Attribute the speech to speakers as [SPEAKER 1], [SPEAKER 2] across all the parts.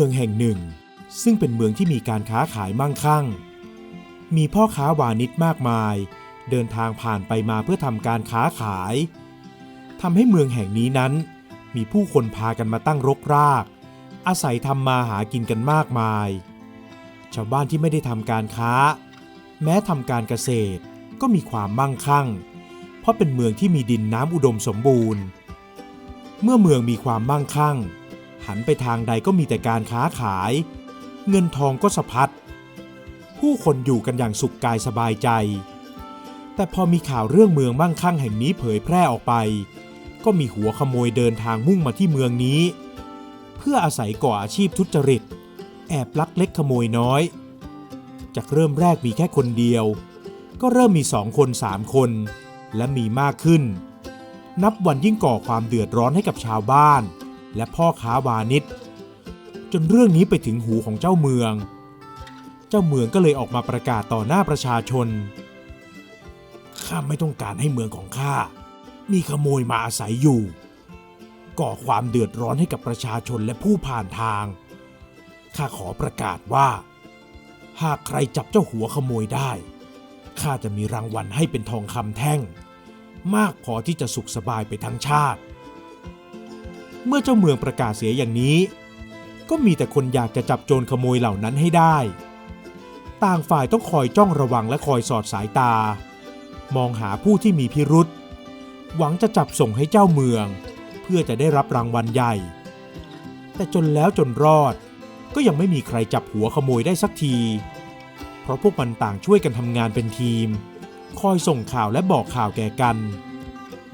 [SPEAKER 1] เมืองแห่งหนึ่ง ซึ่งเป็นเมืองที่มีการค้าขายมั่งคั่ง มีพ่อค้าวานิชมากมาย เดินทางผ่านไปมาเพื่อทำการค้าขายทำให้เมืองแห่งนี้นั้น มีผู้คนพากันมาตั้งรกราก อาศัยทำมาหากินกันมากมาย ชาวบ้านที่ไม่ได้ทำการค้า แม้ทำการเกษตรก็มีความมั่งคั่ง เพราะเป็นเมืองที่มีดินน้ำอุดมสมบูรณ์ เมื่อเมืองมีความมั่งคั่ง หันไปทางใดก็มีแต่การค้าขาย เงินทองก็สะพัด ผู้คนอยู่กันอย่างสุขกายสบายใจ แต่พอมีข่าวเรื่องเมืองมั่งคั่งแห่งนี้เผยแพร่ออกไป ก็มีหัวขโมยเดินทางมุ่งมาที่เมืองนี้ เพื่ออาศัยก่ออาชีพทุจริต แอบลักเล็กขโมยน้อย จากเริ่มแรกมีแค่คนเดียว ก็เริ่มมีสองคนสามคน และมีมากขึ้น นับวันยิ่งก่อความเดือดร้อนให้กับชาวบ้าน และพ่อค้าวานิชจนเรื่องนี้ไปถึงหูของเจ้าเมือง เจ้าเมืองก็เลยออกมาประกาศต่อหน้าประชาชน ข้าไม่ต้องการให้เมืองของข้า มีขโมยมาอาศัยอยู่ ก่อความเดือดร้อนให้กับประชาชนและผู้ผ่านทาง ข้าขอประกาศว่า หากใครจับเจ้าหัวขโมยได้ ข้าจะมีรางวัลให้เป็นทองคำแท่ง มากพอที่จะสุขสบายไปทั้งชาติ เมื่อเจ้าเมืองประกาศเสียอย่างนี้ ก็มีแต่คนอยากจะจับโจรขโมยเหล่านั้นให้ได้ ต่างฝ่ายต้องคอยจ้องระวังและคอยสอดสายตา มองหาผู้ที่มีพิรุษหวังจะจับส่งให้เจ้าเมือง เพื่อจะได้รับรางวัลใหญ่ แต่จนแล้วจนรอดก็ยังไม่มีใครจับหัวขโมยได้สักที เพราะพวกมันต่างช่วยกันทำงานเป็นทีม คอยส่งข่าวและบอกข่าวแก่กัน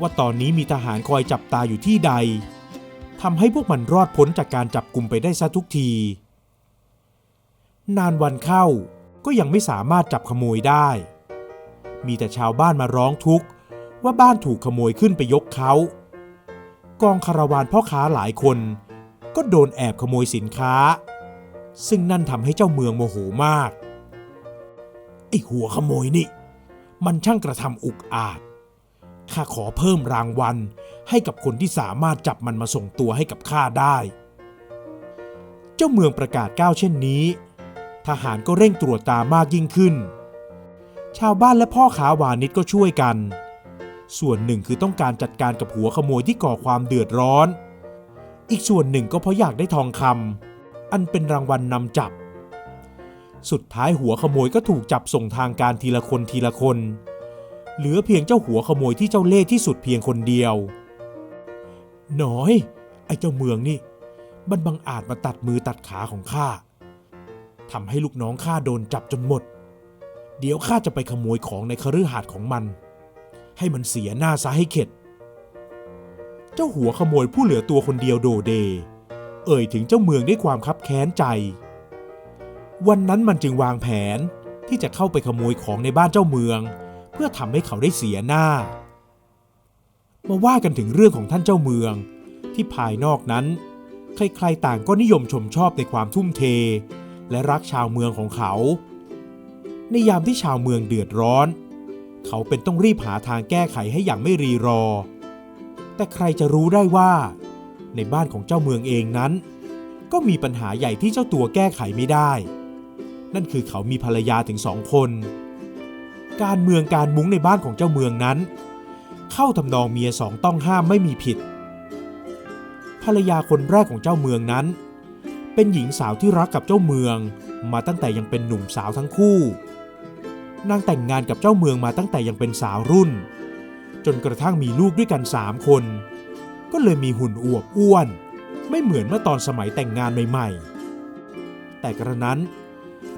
[SPEAKER 1] ว่าตอนนี้มีทหารคอยจับตาอยู่ที่ใดำให้พวกมันรอดพ้นจากการจับกลุ่มไปได้ซะทุกที นานวันเข้าก็ยังไม่สามารถจับขโมยได้ มีแต่ชาวบ้านมาร้องทุกข์ว่าบ้านถูกขโมยขึ้นไปยกเขา กองคาราวานพ่อค้าหลายคน ก็โดนแอบขโมยสินค้า ซึ่งนั่นทำให้เจ้าเมืองโมโหมาก ไอหัวขโมยนี่ มันช่างกระทำอุกอาจ ข้าขอเพิ่มรางวัล ให้กับคนที่สามารถจับมันมาส่งตัวให้กับข้าได้ เจ้าเมืองประกาศก้าวเช่นนี้ ทหารก็เร่งตรวจตามากยิ่งขึ้น ชาวบ้านและพ่อค้าวานิชก็ช่วยกัน ส่วนหนึ่งคือต้องการจัดการกับหัวขโมยที่ก่อความเดือดร้อน อีกส่วนหนึ่งก็เพราะอยากได้ทองคำอันเป็นรางวัลนนำจับ สุดท้ายหัวขโมยก็ถูกจับส่งทางการทีละคนทีละคน เหลือเพียงเจ้าหัวขโมยที่เจ้าเล่ห์ที่สุดเพียงคนเดียว น้อย ไอ้เจ้าเมืองนี่มันบังอาจมาตัดมือตัดขาของข้าทำให้ลูกน้องข้าโดนจับจนหมด เดี๋ยวข้าจะไปขโมยของในคฤหาสน์ของมัน ให้มันเสียหน้าซะให้เข็ด เจ้าหัวขโมยผู้เหลือตัวคนเดียวโดเด เอ่ยถึงเจ้าเมืองด้วยความคับแค้นใจ วันนั้นมันจึงวางแผนที่จะเข้าไปขโมยของในบ้านเจ้าเมือง เพื่อทำให้เขาได้เสียหน้า มาว่ากันถึงเรื่องของท่านเจ้าเมือง ที่ภายนอกนั้น ใครๆต่างก็นิยมชมชอบในความทุ่มเท และรักชาวเมืองของเขา ในยามที่ชาวเมืองเดือดร้อน เขาเป็นต้องรีบหาทางแก้ไขให้อย่างไม่รีรอ แต่ใครจะรู้ได้ว่า ในบ้านของเจ้าเมืองเองนั้น ก็มีปัญหาใหญ่ที่เจ้าตัวแก้ไขไม่ได้ นั่นคือเขามีภรรยาถึงสองคน การเมืองการมุ้งในบ้านของเจ้าเมืองนั้น เข้าทำนองเมียสองต้องห้ามไม่มีผิด ภรรยาคนแรกของเจ้าเมืองนั้น เป็นหญิงสาวที่รักกับเจ้าเมืองมาตั้งแต่ยังเป็นหนุ่มสาวทั้งคู่ นางแต่งงานกับเจ้าเมืองมาตั้งแต่ยังเป็นสาวรุ่น จนกระทั่งมีลูกด้วยกันสามคน ก็เลยมีหุ่นอวบอ้วน ไม่เหมือนเมื่อตอนสมัยแต่งงานใหม่ๆ แต่กระนั้น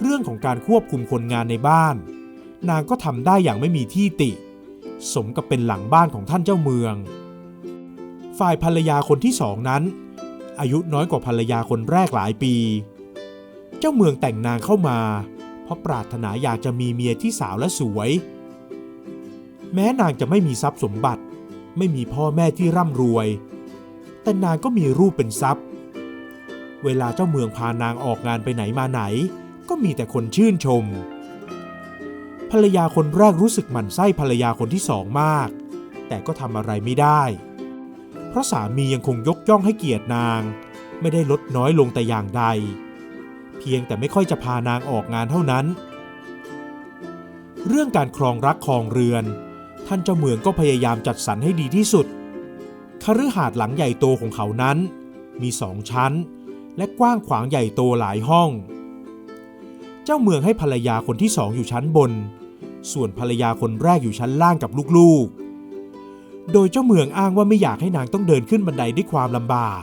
[SPEAKER 1] เรื่องของการควบคุมคนงานในบ้าน นางก็ทำได้อย่างไม่มีที่ติ สมกับเป็นหลังบ้านของท่านเจ้าเมือง ฝ่ายภรรยาคนที่สองนั้น อายุน้อยกว่าภรรยาคนแรกหลายปี เจ้าเมืองแต่งนางเข้ามา เพราะปรารถนาอยากจะมีเมียที่สาวและสวย แม้นางจะไม่มีทรัพย์สมบัติ ไม่มีพ่อแม่ที่ร่ำรวย แต่นางก็มีรูปเป็นทรัพย์ เวลาเจ้าเมืองพานางออกงานไปไหนมาไหน ก็มีแต่คนชื่นชม ภรรยาคนแรกรู้สึกหมั่นไส้ภรรยาคนที่สองมาก แต่ก็ทำอะไรไม่ได้ เพราะสามียังคงยกย่องให้เกียรตินาง ไม่ได้ลดน้อยลงแต่อย่างใด เพียงแต่ไม่ค่อยจะพานางออกงานเท่านั้น เรื่องการครองรักครองเรือน ท่านเจ้าเมืองก็พยายามจัดสรรให้ดีที่สุดคฤหาสน์หลังใหญ่โตของเขานั้น มีสองชั้น และกว้างขวางใหญ่โตหลายห้องเจ้าเมืองให้ภรรยาคนที่สองอยู่ชั้นบน ส่วนภรรยาคนแรกอยู่ชั้นล่างกับลูกๆ โดยเจ้าเมืองอ้างว่าไม่อยากให้นางต้องเดินขึ้นบันไดด้วยความลำบาก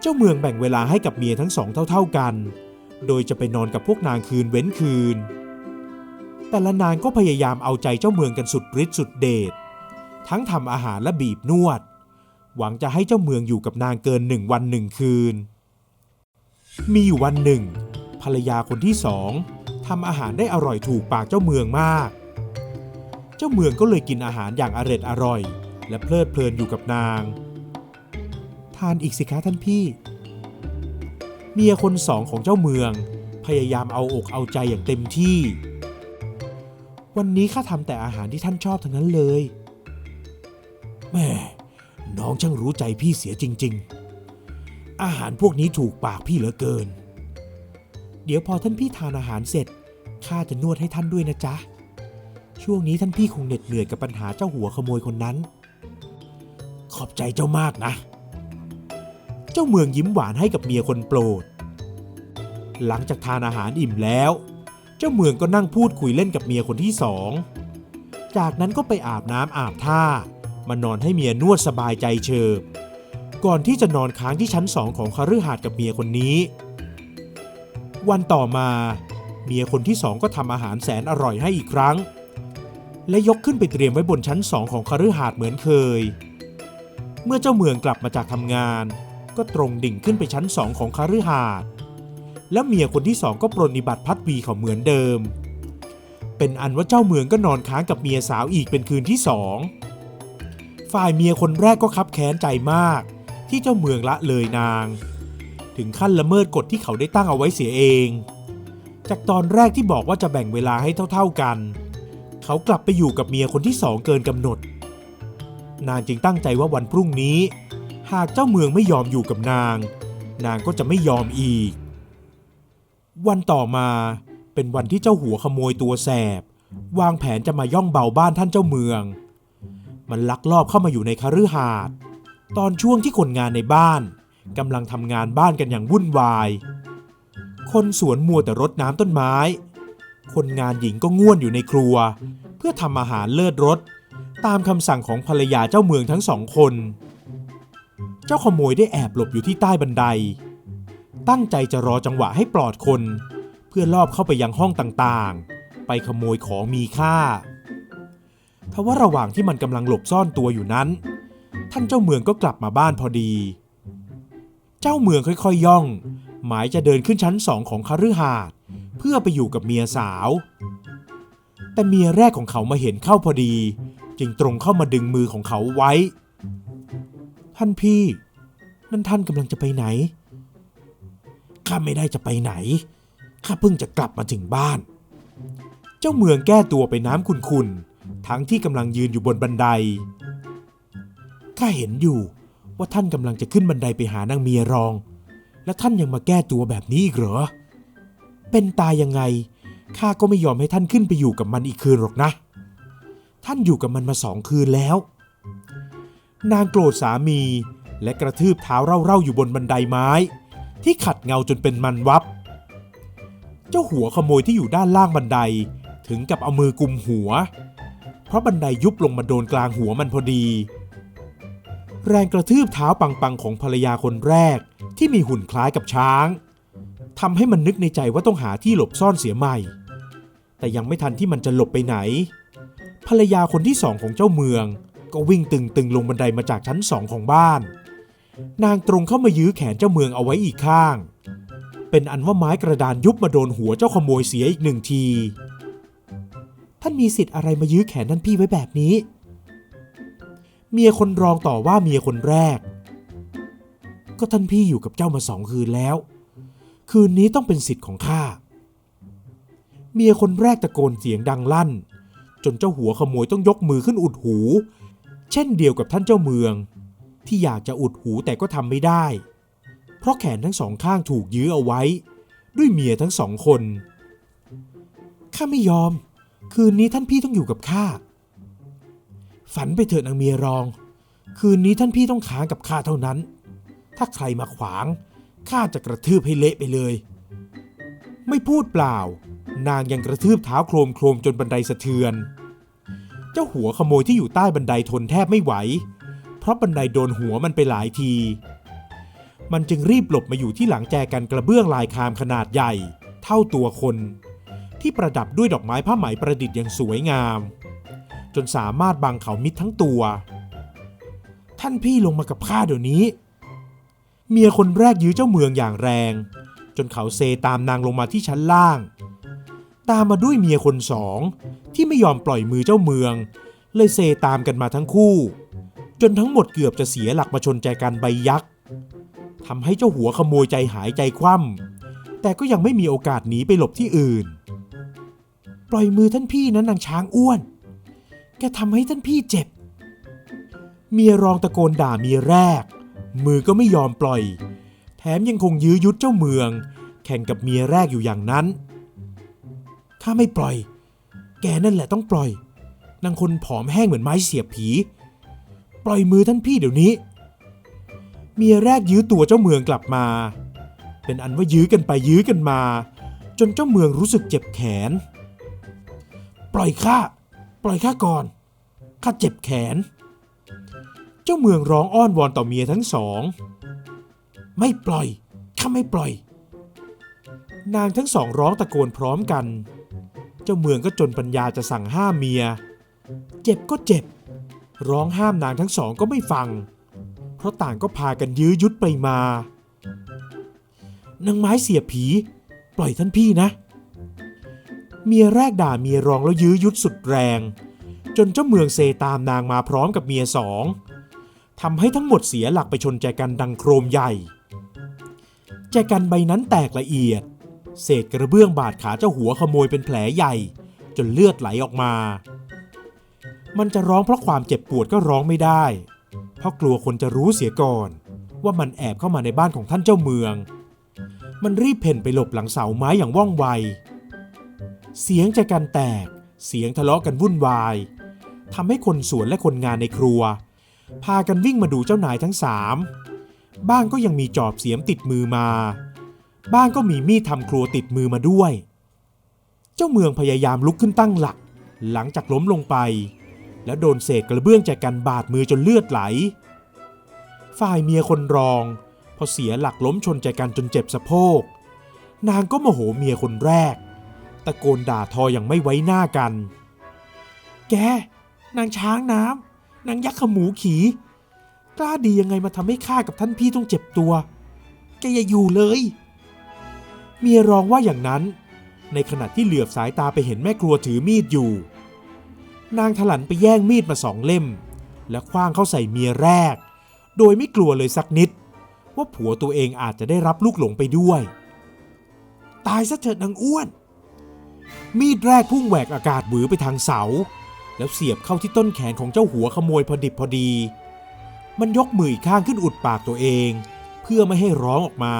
[SPEAKER 1] เจ้าเมืองแบ่งเวลาให้กับเมียทั้งสองเท่า ๆกัน โดยจะไปนอนกับพวกนางคืนเว้นคืน แต่ละนางก็พยายามเอาใจเจ้าเมืองกันสุดฤทธิ์สุดเดช ทั้งทำอาหารและบีบนวด หวังจะให้เจ้าเมืองอยู่กับนางเกินหนึ่งวันหนึ่งคืน มีอยู่วันหนึ่ง ภรรยาคนที่สอง ทำอาหารได้อร่อยถูกปากเจ้าเมืองมาก เจ้าเมืองก็เลยกินอาหารอย่างอร็ดอร่อย และเพลิดเพลินอยู่กับนาง ทานอีกสิคะท่านพี่ เมียคนสองของเจ้าเมือง พยายามเอาอกเอาใจอย่างเต็มที่ วันนี้ข้าทำแต่อาหารที่ท่านชอบทั้งนั้นเลยแม่น้องช่างรู้ใจพี่เสียจริง ๆ อาหารพวกนี้ถูกปากพี่เหลือเกิน เดี๋ยวพอท่านพี่ทานอาหารเสร็จข้าจะนวดให้ท่านด้วยนะจ๊ะ ช่วงนี้ท่านพี่คงเหน็ดเหนื่อยกับปัญหาเจ้าหัวขโมยคนนั้น ขอบใจเจ้ามากนะ เจ้าเมืองยิ้มหวานให้กับเมียคนโปรด หลังจากทานอาหารอิ่มแล้ว เจ้าเมืองก็นั่งพูดคุยเล่นกับเมียคนที่สอง จากนั้นก็ไปอาบน้ำอาบท่ามานอนให้เมียนวดสบายใจเชิบก่อนที่จะนอนค้างที่ชั้นสองของคฤหาสน์กับเมียคนนี้ วันต่อมาเมียคนที่สองก็ทำอาหารแสนอร่อยให้อีกครั้ง และยกขึ้นไปเตรียมไว้บนชั้นสองของคฤหาสน์เหมือนเคย เมื่อเจ้าเมืองกลับมาจากทำงาน ก็ตรงดิ่งขึ้นไปชั้นสองของคฤหาสน์แล้วเมียคนที่สองก็ปรนนิบัติพัดวีเขาเหมือนเดิม เป็นอันว่าเจ้าเมืองก็นอนค้างกับเมียสาวอีกเป็นคืนที่สองฝ่ายเมียคนแรกก็คับแค้นใจมาก ที่เจ้าเมืองละเลยนาง ถึงขั้นละเมิดกฎที่เขาได้ตั้งเอาไว้เสียเอง จากตอนแรกที่บอกว่าจะแบ่งเวลาให้เท่า ๆกัน เขากลับไปอยู่กับเมียคนที่สองเกินกำหนด นางจึงตั้งใจว่าวันพรุ่งนี้ หากเจ้าเมืองไม่ยอมอยู่กับนาง นางก็จะไม่ยอมอีก วันต่อมาเป็นวันที่เจ้าหัวขโมยตัวแสบ วางแผนจะมาย่องเบาบ้านท่านเจ้าเมือง มันลักลอบเข้ามาอยู่ในคฤหาสน์ตอนช่วงที่คนงานในบ้าน กำลังทำงานบ้านกันอย่างวุ่นวาย คนสวนมัวแต่รดน้ำต้นไม้ คนงานหญิงก็ง่วนอยู่ในครัว เพื่อทำอาหารเลิศรสตามคำสั่งของภรรยาเจ้าเมืองทั้งสองคน เจ้าขโมยได้แอบหลบอยู่ที่ใต้บันได ตั้งใจจะรอจังหวะให้ปลอดคน เพื่อลอบเข้าไปยังห้องต่างๆ ไปขโมยของมีค่าทว่าระหว่างที่มันกำลังหลบซ่อนตัวอยู่นั้น ท่านเจ้าเมืองก็กลับมาบ้านพอดี เจ้าเมืองค่อยๆย่อง หมายจะเดินขึ้นชั้นสองของคฤหาสน์เพื่อไปอยู่กับเมียสาว แต่เมียแรกของเขามาเห็นเข้าพอดี จึงตรงเข้ามาดึงมือของเขาไว้ ท่านพี่ นั่นท่านกำลังจะไปไหน ข้าไม่ได้จะไปไหน ข้าเพิ่งจะกลับมาถึงบ้าน เจ้าเมืองแก้ตัวไปน้ำขุนๆทั้งที่กำลังยืนอยู่บนบันได ข้าเห็นอยู่ ว่าท่านกำลังจะขึ้นบันไดไปหานางเมียรอง และท่านยังมาแก้ตัวแบบนี้อีกเหรอ เป็นตายยังไงข้าก็ไม่ยอมให้ท่านขึ้นไปอยู่กับมันอีกคืนหรอกนะ ท่านอยู่กับมันมาสองคืนแล้ว นางโกรธสามีและกระทืบเท้าเร่าๆอยู่บนบันไดไม้ ที่ขัดเงาจนเป็นมันวับ เจ้าหัวขโมยที่อยู่ด้านล่างบันไดถึงกับเอามือกุมหัว เพราะบันไดยุบลงมาโดนกลางหัวมันพอดี แรงกระทืบเท้าปังๆของภรรยาคนแรก ที่มีหุ่นคล้ายกับช้างทำให้มันนึกในใจว่าต้องหาที่หลบซ่อนเสียใหม่ แต่ยังไม่ทันที่มันจะหลบไปไหน ภรรยาคนที่สองของเจ้าเมือง ก็วิ่งตึงๆลงบันไดมาจากชั้นสองของบ้าน นางตรงเข้ามายื้อแขนเจ้าเมืองเอาไว้อีกข้าง เป็นอันว่าไม้กระดานยุบมาโดนหัวเจ้าขโมยเสียอีกหนึ่งที ท่านมีสิทธิ์อะไรมายื้อแขนท่านพี่ไว้แบบนี้ เมียคนรองต่อว่าเมียคนแรก ก็ท่านพี่อยู่กับเจ้ามาสองคืนแล้ว คืนนี้ต้องเป็นสิทธิ์ของข้า เมียคนแรกตะโกนเสียงดังลั่น จนเจ้าหัวขโมยต้องยกมือขึ้นอุดหู เช่นเดียวกับท่านเจ้าเมือง ที่อยากจะอุดหูแต่ก็ทำไม่ได้ เพราะแขนทั้งสองข้างถูกยื้อเอาไว้ ด้วยเมียทั้งสองคน ข้าไม่ยอม คืนนี้ท่านพี่ต้องอยู่กับข้า ฝันไปเถิดนางเมียรอง คืนนี้ท่านพี่ต้องค้างกับข้าเท่านั้น ถ้าใครมาขวางข้าจะกระทืบให้เละไปเลย ไม่พูดเปล่า นางยังกระทืบเท้าโครมโครมจนบันไดสะเทือน เจ้าหัวขโมยที่อยู่ใต้บันไดทนแทบไม่ไหว เพราะบันไดโดนหัวมันไปหลายที มันจึงรีบหลบมาอยู่ที่หลังแจกันกระเบื้องลายคามขนาดใหญ่ เท่าตัวคน ที่ประดับด้วยดอกไม้ผ้าไหมประดิษฐ์อย่างสวยงาม จนสามารถบังเขามิดทั้งตัว ท่านพี่ลงมากับข้าเดี๋ยวนี้ เมียคนแรกยื้อเจ้าเมืองอย่างแรง จนเขาเซตามนางลงมาที่ชั้นล่าง ตามมาด้วยเมียคนสองที่ไม่ยอมปล่อยมือเจ้าเมือง เลยเซตามกันมาทั้งคู่ จนทั้งหมดเกือบจะเสียหลักมาชนใจกันใบยักษ์ทำให้เจ้าหัวขโมยใจหายใจคว่ำแต่ก็ยังไม่มีโอกาสหนีไปหลบที่อื่น ปล่อยมือท่านพี่นั้นนางช้างอ้วน ทำให้ท่านพี่เจ็บ เมียรองตะโกนด่าเมียแรก มือก็ไม่ยอมปล่อย แถมยังคงยื้อยุดเจ้าเมือง แข่งกับเมียแรกอยู่อย่างนั้น ข้าไม่ปล่อย แกนั่นแหละต้องปล่อย นางคนผอมแห้งเหมือนไม้เสียบผี ปล่อยมือท่านพี่เดี๋ยวนี้ เมียแรกยื้อตัวเจ้าเมืองกลับมา เป็นอันว่ายื้อกันไปยื้อกันมา จนเจ้าเมืองรู้สึกเจ็บแขน ปล่อยข้า ปล่อยข้าก่อนข้าเจ็บแขน เจ้าเมืองร้องอ้อนวอนต่อเมียทั้งสอง ไม่ปล่อยข้าไม่ปล่อย นางทั้งสองร้องตะโกนพร้อมกัน เจ้าเมืองก็จนปัญญาจะสั่งห้ามเมีย เจ็บก็เจ็บ ร้องห้ามนางทั้งสองก็ไม่ฟัง เพราะต่างก็พากันยื้อยุดไปมานางไม้เสียผี ปล่อยท่านพี่นะ เมียแรกด่าเมียรองแล้วยื้อยุดสุดแรง จนเจ้าเมืองเซตามนางมาพร้อมกับเมียสองทำให้ทั้งหมดเสียหลักไปชนแจกันดังโครมใหญ่ แจกันใบนั้นแตกละเอียด เศษกระเบื้องบาดขาเจ้าหัวขโมยเป็นแผลใหญ่ จนเลือดไหลออกมา มันจะร้องเพราะความเจ็บปวดก็ร้องไม่ได้ เพราะกลัวคนจะรู้เสียก่อน ว่ามันแอบเข้ามาในบ้านของท่านเจ้าเมือง มันรีบเพ่นไปหลบหลังเสาไม้อย่างว่องไว เสียงจะกันแตก เสียงทะเลาะกันวุ่นวายทำให้คนสวนและคนงานในครัว พากันวิ่งมาดูเจ้านายทั้งสามบ้างก็ยังมีจอบเสียมติดมือมา บ้างก็มีมีดทำครัวติดมือมาด้วย เจ้าเมืองพยายามลุกขึ้นตั้งหลัก หลังจากล้มลงไป แล้วโดนเศษกระเบื้องจากกันบาดมือจนเลือดไหล ฝ่ายเมียคนรอง พอเสียหลักล้มชนใจกันจนเจ็บสะโพก นางก็โมโหเมียคนแรก ตะโกนด่าทออย่างไม่ไว้หน้ากัน แก นางช้างน้ำนางยักษ์ขมูขี่กล้าดียังไงมาทำให้ข้ากับท่านพี่ต้องเจ็บตัว แกอย่าอยู่เลย เมียร้องว่าอย่างนั้น ในขณะที่เหลือบสายตาไปเห็นแม่ครัวถือมีดอยู่ นางถลันไปแย่งมีดมาสองเล่ม และคว้างเข้าใส่เมียแรก โดยไม่กลัวเลยสักนิด ว่าผัวตัวเองอาจจะได้รับลูกหลงไปด้วย ตายซะเถิดนางอ้วน มีดแรกพุ่งแหวกอากาศหวือไปทางเสา แล้วเสียบเข้าที่ต้นแขนของเจ้าหัวขโมยพอดิบพอดี มันยกมืออีกข้างขึ้นอุดปากตัวเอง เพื่อไม่ให้ร้องออกมา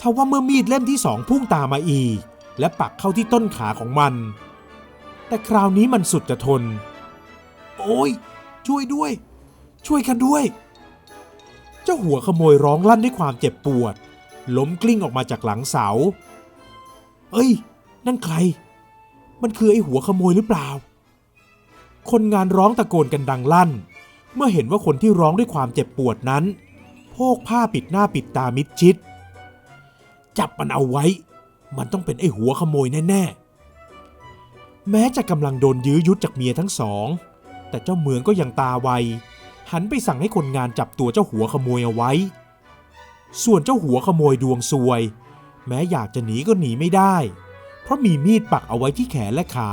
[SPEAKER 1] ทว่าเมื่อมีดเล่มที่สองพุ่งตามมาอีก และปักเข้าที่ต้นขาของมัน แต่คราวนี้มันสุดจะทน โอ้ย ช่วยด้วย ช่วยกันด้วย เจ้าหัวขโมยร้องลั่นด้วยความเจ็บปวด ล้มกลิ้งออกมาจากหลังเสา เอ้ย นั่นใคร มันคือไอ้หัวขโมยหรือเปล่า คนงานร้องตะโกนกันดังลั่น เมื่อเห็นว่าคนที่ร้องด้วยความเจ็บปวดนั้น โพกผ้าปิดหน้าปิดตามิดชิด จับมันเอาไว้ มันต้องเป็นไอ้หัวขโมยแน่ๆ แม้จะกำลังโดนยื้อยุดจากเมียทั้งสอง แต่เจ้าเมืองก็ยังตาไว หันไปสั่งให้คนงานจับตัวเจ้าหัวขโมยเอาไว้ ส่วนเจ้าหัวขโมยดวงซวย แม้อยากจะหนีก็หนีไม่ได้ เพราะมีมีดปักเอาไว้ที่แขนและขา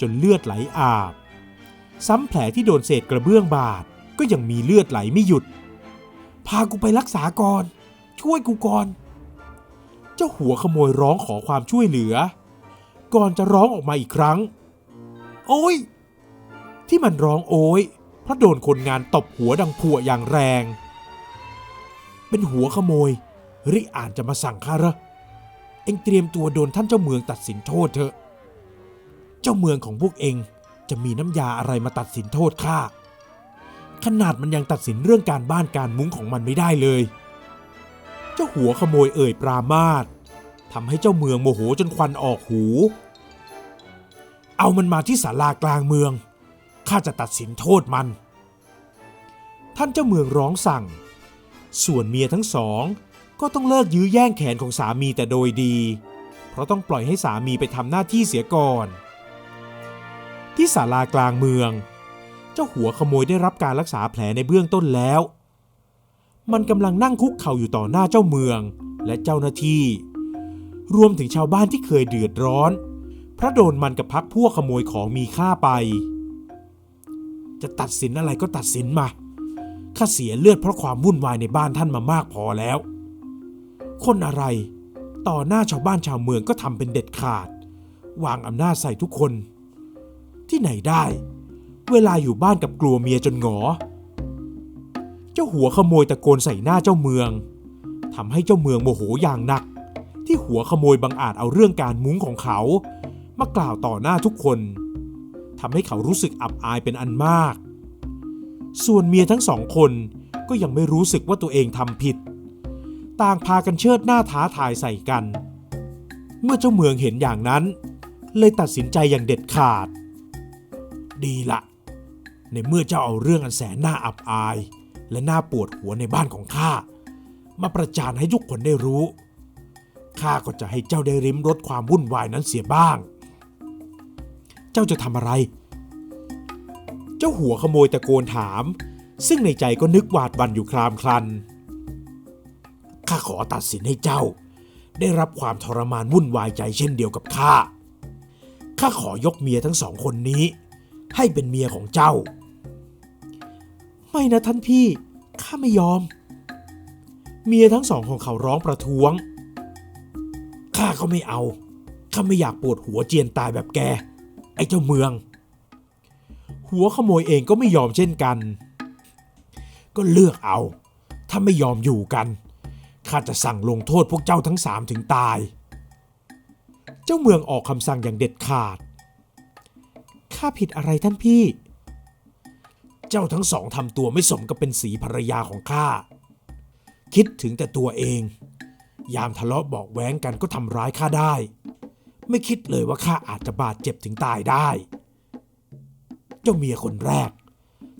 [SPEAKER 1] จนเลือดไหลอาบ ซ้ำแผลที่โดนเศษกระเบื้องบาดก็ยังมีเลือดไหลไม่หยุด พากูไปรักษาก่อน ช่วยกูก่อน เจ้าหัวขโมยร้องขอความช่วยเหลือ ก่อนจะร้องออกมาอีกครั้ง โอ้ย ที่มันร้องโอ้ยเพราะโดนคนงานตบหัวดังผัวอย่างแรง เป็นหัวขโมยริอ่านจะมาสั่งข้าเหรอ เองเตรียมตัวโดนท่านเจ้าเมืองตัดสินโทษเถอะ เจ้าเมืองของพวกเองจะมีน้ำยาอะไรมาตัดสินโทษข้า ขนาดมันยังตัดสินเรื่องการบ้านการมุ้งของมันไม่ได้เลย เจ้าหัวขโมยเอ่ยปรามาสทำให้เจ้าเมืองโมโหจนควันออกหู เอามันมาที่ศาลากลางเมือง ข้าจะตัดสินโทษมัน ท่านเจ้าเมืองร้องสั่ง ส่วนเมียทั้งสอง ก็ต้องเลิกยื้อแย่งแขนของสามีแต่โดยดี เพราะต้องปล่อยให้สามีไปทำหน้าที่เสียก่อน ที่ศาลากลางเมือง เจ้าหัวขโมยได้รับการรักษาแผลในเบื้องต้นแล้ว มันกำลังนั่งคุกเข่าอยู่ต่อหน้าเจ้าเมืองและเจ้าหน้าที่ รวมถึงชาวบ้านที่เคยเดือดร้อนเพราะโดนมันกับพักพวกขโมยของมีค่าไป จะตัดสินอะไรก็ตัดสินมาข้าเสียเลือดเพราะความวุ่นวายในบ้านท่านมามากพอแล้ว คนอะไร ต่อหน้าชาวบ้านชาวเมืองก็ทำเป็นเด็ดขาด วางอำนาจใส่ทุกคน ที่ไหนได้ เวลาอยู่บ้านกับกลัวเมียจนหงอ เจ้าหัวขโมยตะโกนใส่หน้าเจ้าเมืองทำให้เจ้าเมืองโมโหอย่างหนัก ที่หัวขโมยบังอาจเอาเรื่องการมุ้งของเขา มากล่าวต่อหน้าทุกคนทำให้เขารู้สึกอับอายเป็นอันมาก ส่วนเมียทั้งสองคนก็ยังไม่รู้สึกว่าตัวเองทำผิด ต่างพากันเชิดหน้าท้าทายใส่กัน เมื่อเจ้าเมืองเห็นอย่างนั้น เลยตัดสินใจอย่างเด็ดขาด ดีละ ในเมื่อเจ้าเอาเรื่องอันแสนน่าอับอาย และน่าปวดหัวในบ้านของข้า มาประจานให้ทุกคนได้รู้ ข้าก็จะให้เจ้าได้ริมรสความวุ่นวายนั้นเสียบ้าง เจ้าจะทำอะไร เจ้าหัวขโมยตะโกนถาม ซึ่งในใจก็นึกหวาดวันอยู่ครามครัน ข้าขอตัดสินให้เจ้า ได้รับความทรมานวุ่นวายใจเช่นเดียวกับข้า ข้าขอยกเมียทั้งสองคนนี้ ให้เป็นเมียของเจ้า ไม่นะท่านพี่ ข้าไม่ยอม เมียทั้งสองของเขาร้องประท้วง ข้าก็ไม่เอา ข้าไม่อยากปวดหัวเจียนตายแบบแก ไอ้เจ้าเมือง หัวขโมยเองก็ไม่ยอมเช่นกัน ก็เลือกเอา ถ้าไม่ยอมอยู่กัน ข้าจะสั่งลงโทษพวกเจ้าทั้งสามถึงตาย เจ้าเมืองออกคำสั่งอย่างเด็ดขาด ข้าผิดอะไรท่านพี่ เจ้าทั้งสองทำตัวไม่สมกับเป็นสีภรรยาของข้า คิดถึงแต่ตัวเอง ยามทะเลาะบอกแว้งกันก็ทำร้ายข้าได้ ไม่คิดเลยว่าข้าอาจจะบาดเจ็บถึงตายได้ เจ้าเมียคนแรก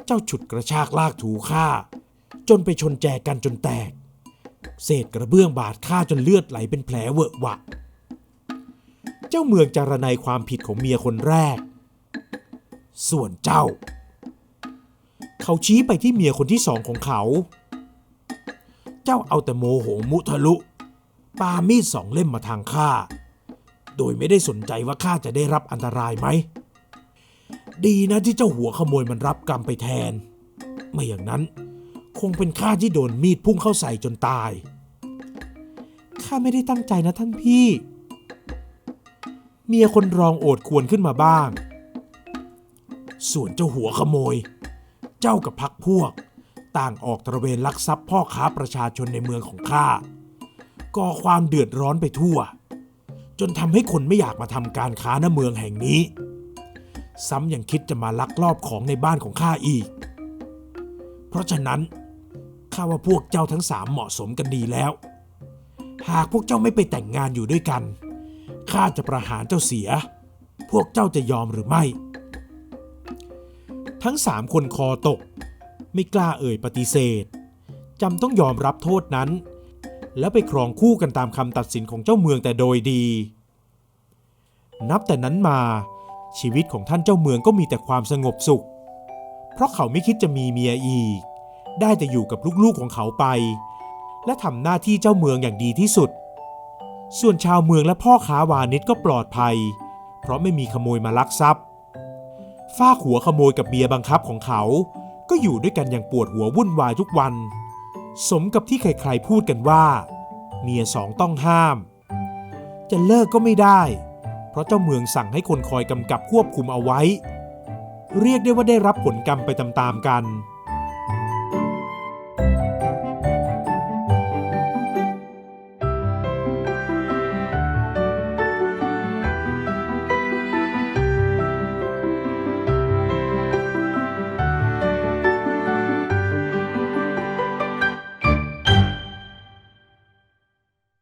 [SPEAKER 1] เจ้าฉุดกระชากลากถูข้าจนไปชนแจกันจนแตก เศษกระเบื้องบาดข้าจนเลือดไหลเป็นแผลเวอะหวะ เจ้าเมืองจารนายความผิดของเมียคนแรก ส่วนเจ้า เขาชี้ไปที่เมียคนที่สองของเขา เจ้าเอาแต่โมโหมุทะลุ ปามีดสองเล่มมาทางข้า โดยไม่ได้สนใจว่าข้าจะได้รับอันตรายไหม ดีนะที่เจ้าหัวขโมยมันรับกรรมไปแทน ไม่อย่างนั้น คงเป็นข้าที่โดนมีดพุ่งเข้าใส่จนตาย ข้าไม่ได้ตั้งใจนะท่านพี่ เมียคนรองโอดควรขึ้นมาบ้าง ส่วนเจ้าหัวขโมย เจ้ากับพักพวก ต่างออกตระเวนลักทรัพย์พ่อค้าประชาชนในเมืองของข้า ก่อความเดือดร้อนไปทั่ว จนทำให้คนไม่อยากมาทำการค้าณเมืองแห่งนี้ ซ้ำยังคิดจะมาลักลอบของในบ้านของข้าอีกเพราะฉะนั้น ข้าว่าพวกเจ้าทั้งสามเหมาะสมกันดีแล้ว หากพวกเจ้าไม่ไปแต่งงานอยู่ด้วยกัน ข้าจะประหารเจ้าเสีย พวกเจ้าจะยอมหรือไม่ ทั้งสามคนคอตก ไม่กล้าเอ่ยปฏิเสธจำต้องยอมรับโทษนั้น แล้วไปครองคู่กันตามคำตัดสินของเจ้าเมืองแต่โดยดี นับแต่นั้นมาชีวิตของท่านเจ้าเมืองก็มีแต่ความสงบสุข เพราะเขาไม่คิดจะมีเมียอีก ได้แต่อยู่กับลูกๆของเขาไป และทำหน้าที่เจ้าเมืองอย่างดีที่สุด ส่วนชาวเมืองและพ่อค้าวานิชก็ปลอดภัย เพราะไม่มีขโมยมาลักทรัพย์ฝ้าหัวขโมยกับเมียบังคับของเขา ก็อยู่ด้วยกันอย่างปวดหัววุ่นวายทุกวัน สมกับที่ใครๆพูดกันว่า เมียสองต้องห้าม จะเลิกก็ไม่ได้ เพราะเจ้าเมืองสั่งให้คนคอยกำกับควบคุมเอาไว้ เรียกได้ว่าได้รับผลกรรมไปตามๆกัน